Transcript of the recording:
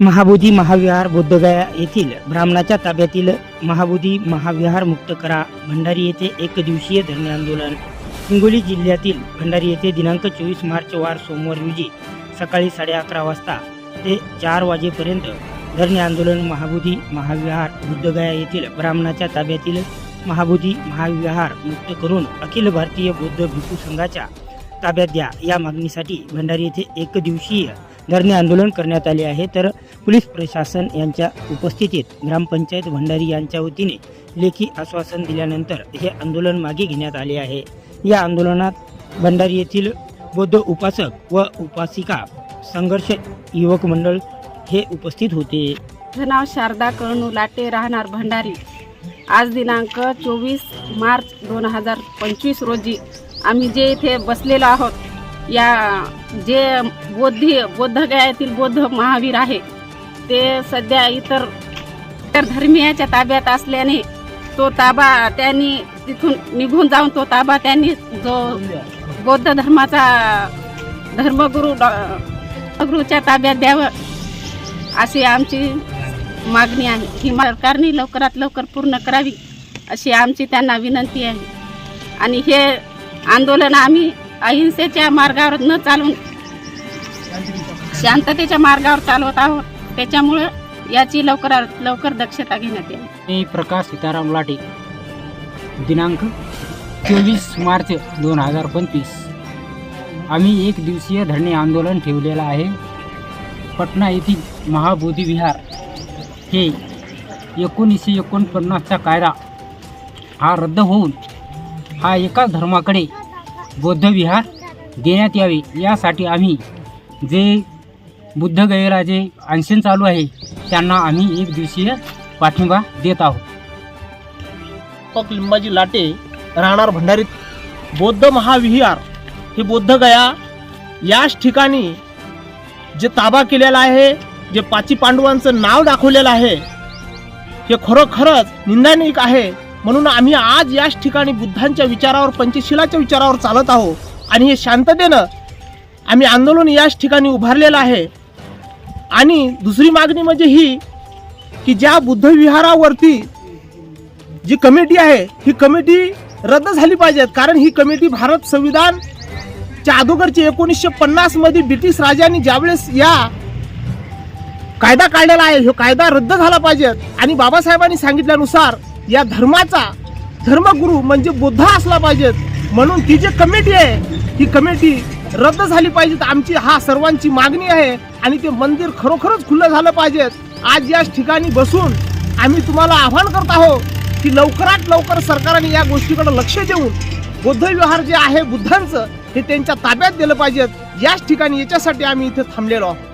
महाबोधी महाविहार बोद्धगया येथील ब्राह्मणाच्या ताब्यातील महाबोधी महाविहार मुक्त करा भंडारी येथे एक दिवसीय धरणे आंदोलन. हिंगोली जिल्ह्यातील भंडारी येथे दिनांक चोवीस मार्च वार सोमवार रोजी सकाळी साडे अकरा वाजता ते चार वाजेपर्यंत धरणे आंदोलन महाबोधी महाविहार बुद्धगया येथील ब्राह्मणाच्या ताब्यातील महाबोधी महाविहार मुक्त करून अखिल भारतीय बौद्ध भिक्खू संघाच्या ताब्यात द्या. या मागणीसाठी भंडारी येथे एक दिवसीय धरणे आंदोलन करण्यात आले आहे. तर पोलीस प्रशासन यांच्या उपस्थितीत ग्रामपंचायत भंडारी यांच्या वतीने लेखी आश्वासन दिल्यानंतर हे आंदोलन मागे घेण्यात आले आहे. या आंदोलनात भंडारी येथील बौद्ध उपासक व उपासिका संघर्ष युवक मंडळ हे उपस्थित होते. नाव शारदा कळणू लाटे राहणार भंडारी. आज दिनांक चोवीस मार्च दोन हजार पंचवीस रोजी आम्ही जे इथे बसलेलो आहोत या जे बौद्धी बौद्धगयातील बौद्ध महावीर आहे ते सध्या इतर इतर धर्मीयाच्या ताब्यात असल्याने तो ताबा त्यांनी तिथून निघून जाऊन तो ताबा त्यांनी जो बौद्ध धर्माचा धर्मगुरू डॉ- गुरुच्या ताब्यात द्यावं अशी आमची मागणी आहे. ही सरकारने लवकरात लवकर पूर्ण करावी अशी आमची त्यांना विनंती आहे. आणि हे आंदोलन आम्ही अहिंसेच्या मार्गावर न चालून शांततेच्या मार्गावर चालवत आहोत. त्याच्यामुळं याची लवकरात लवकर दक्षता घेण्यात येईल. मी प्रकाश सीताराम लाटे. दिनांक चोवीस मार्च दोन हजार पंचवीस. आम्ही एक दिवसीय धरणे आंदोलन ठेवलेलं आहे. पटना येथील महाबोधी विहार हे एकोणीसशे एकोणपन्नासचा कायदा हा रद्द होऊन हा एकाच धर्माकडे बौद्धविहार देण्यात यावे. यासाठी आम्ही जे बुद्ध गैराजे अनशन चालू आहे त्यांना आम्ही एक दिवसीय पाठिंबा देत आहोत. पक लिंबाजी लाटे राहणार भंडारीत. बौद्ध महाविहार हे बौद्ध गया याच ठिकाणी जे ताबा केलेला आहे जे पाची पांडवांचं नाव दाखवलेलं आहे हे खरोखरच निंदानिक आहे. म्हणून आम्ही आज याच ठिकाणी बुद्धांच्या विचारावर पंचशिलाच्या विचारावर चालत आहोत. आणि हे शांततेनं आम्ही आंदोलन याच ठिकाणी उभारलेलं आहे. आणि दुसरी मागणी म्हणजे ही की ज्या बुद्धविहारावरती जी कमिटी आहे ही कमिटी रद्द झाली पाहिजेत. कारण ही कमिटी भारत संविधान च्या अगोदरची एकोणीसशे पन्नासमध्ये ब्रिटिश राजांनी ज्यावेळेस या कायदा काढलेला आहे हा कायदा रद्द झाला पाहिजे आणि बाबासाहेबांनी सांगितल्यानुसार या धर्माचा धर्मगुरू म्हणजे बुद्ध असला पाहिजेत म्हणून ती जी कमिटी आहे ही कमिटी रद्द झाली पाहिजे. आमची हा सर्वांची मागणी आहे. आणि ते मंदिर खरोखरच खुलं झालं पाहिजे. आज याच ठिकाणी बसून आम्ही तुम्हाला आव्हान करत आहोत की लवकरात लवकर सरकारने या गोष्टीकडे लक्ष देऊन बौद्ध विहार जे आहे बुद्धांचं हे त्यांच्या ताब्यात दिलं पाहिजेत याच ठिकाणी याच्यासाठी आम्ही इथे थांबलेलो आहोत.